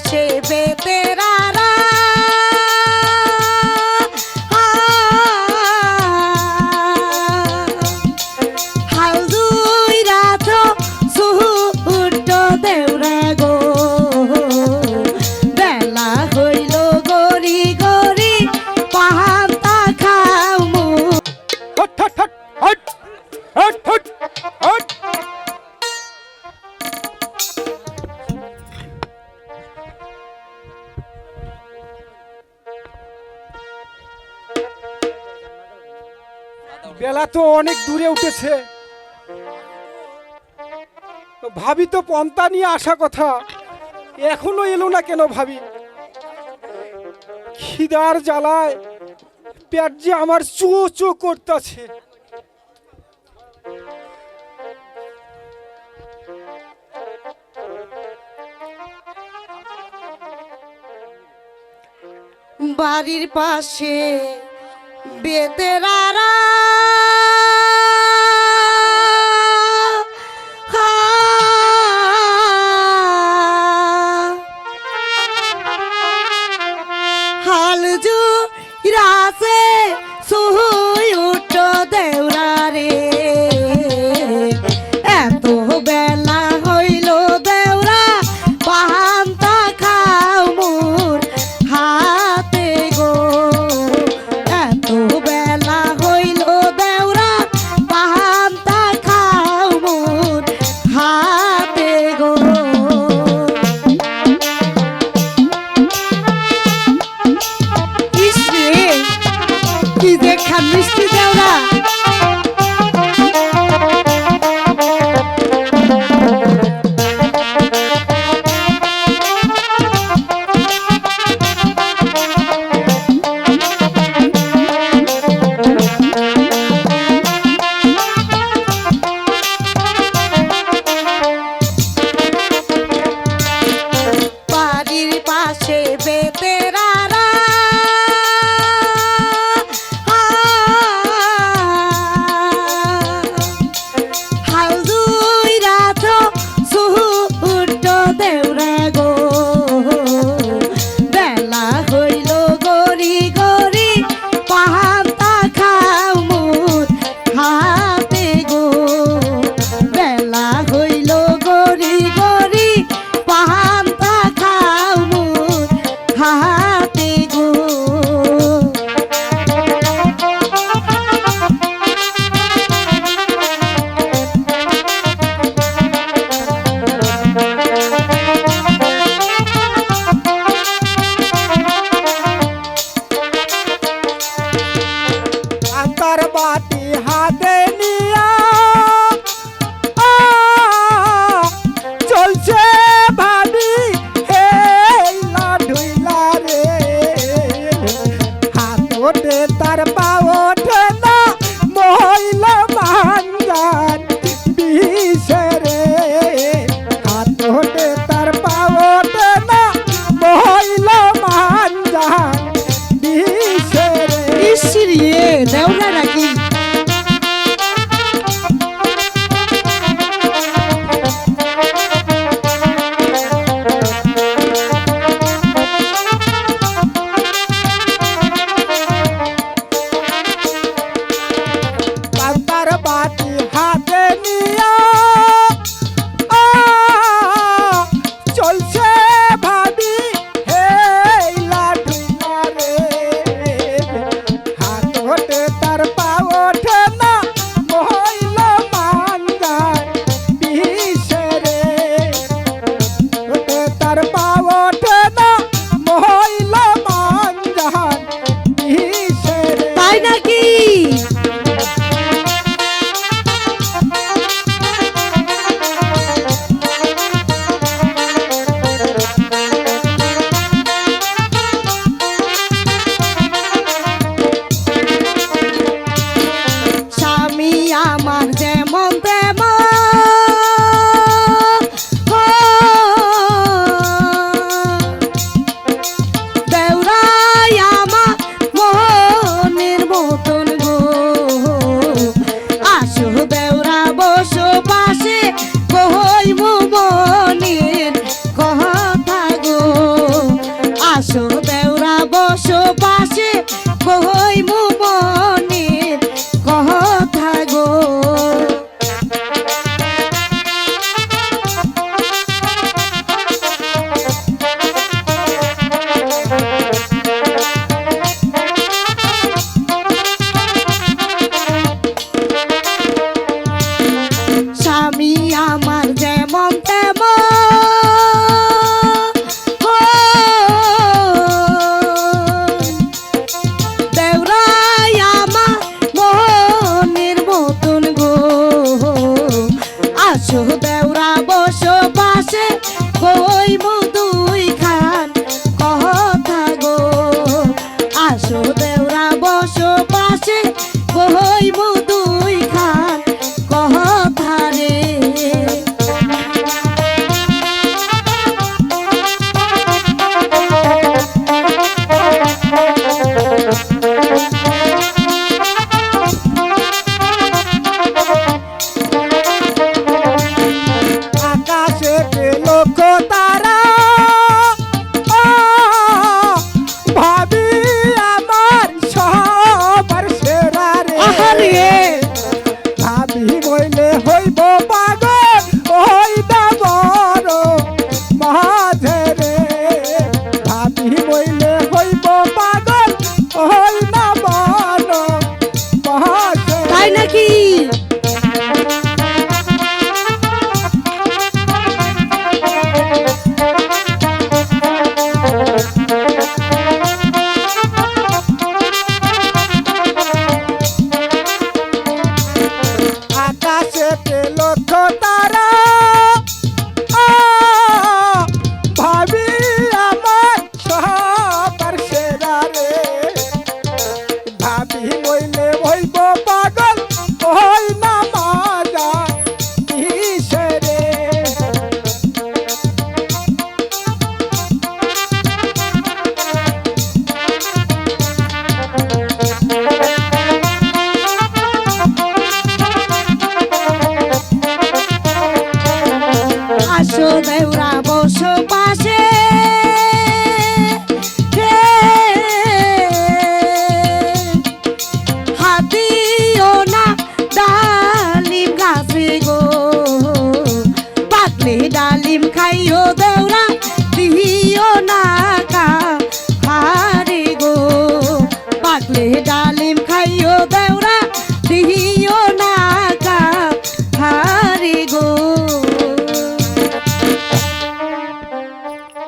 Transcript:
পাশে বেলা তো অনেক দূরে উঠেছে। ভাবি তো পন্তা নিয়ে আসা কথা। এখনও এলো না কেন ভাবি? খিদার জ্বালায় পেট যে আমার চো চো করতেছে। বাড়ির পাশে বেতেরারা